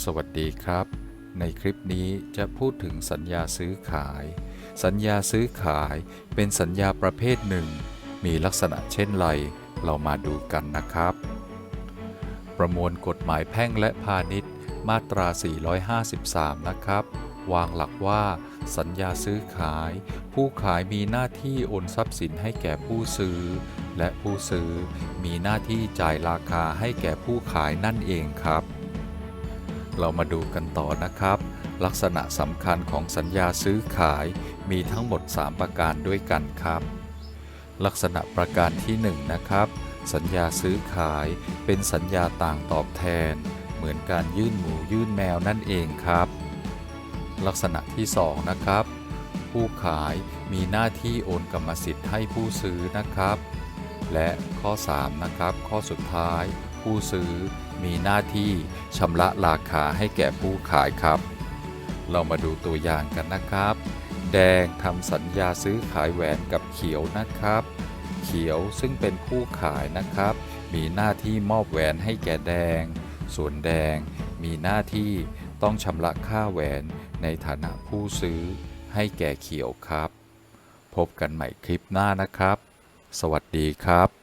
สวัสดีครับ ในคลิปนี้จะพูดถึงสัญญาซื้อขาย สัญญาซื้อขายเป็นสัญญาประเภทหนึ่ง มีลักษณะเช่นไร เรามาดูกันนะครับ ประมวลกฎหมายแพ่งและพาณิชย์มาตรา 453 นะครับ วางหลักว่า สัญญาซื้อขาย ผู้ขายมีหน้าที่โอนทรัพย์สินให้แก่ผู้ซื้อ และผู้ซื้อมีหน้าที่จ่ายราคาให้แก่ผู้ขายนั่นเองครับ เรามาดูกันต่อนะครับ ลักษณะสำคัญของสัญญาซื้อขายมีทั้งหมด 3 ประการด้วยกันครับ ลักษณะประการที่ 1 นะครับ สัญญาซื้อขายเป็นสัญญาต่างตอบแทน เหมือนการยื่นหมูยื่นแมวนั่นเองครับ ลักษณะที่ 2 นะครับ ผู้ขายมีหน้าที่โอนกรรมสิทธิ์ให้ผู้ซื้อนะครับ และข้อ 3 นะครับ ข้อสุดท้าย ผู้ซื้อมีหน้าที่ชำระราคาให้แก่ผู้ขายครับ เรามาดูตัวอย่างกันนะครับ แดงทำสัญญาซื้อขายแหวนกับเขียวนะครับ เขียวซึ่งเป็นผู้ขายนะครับ มีหน้าที่มอบแหวนให้แก่แดง ส่วนแดงมีหน้าที่ต้องชำระค่าแหวนในฐานะผู้ซื้อให้แก่เขียวครับ พบกันใหม่คลิปหน้านะครับ สวัสดีครับ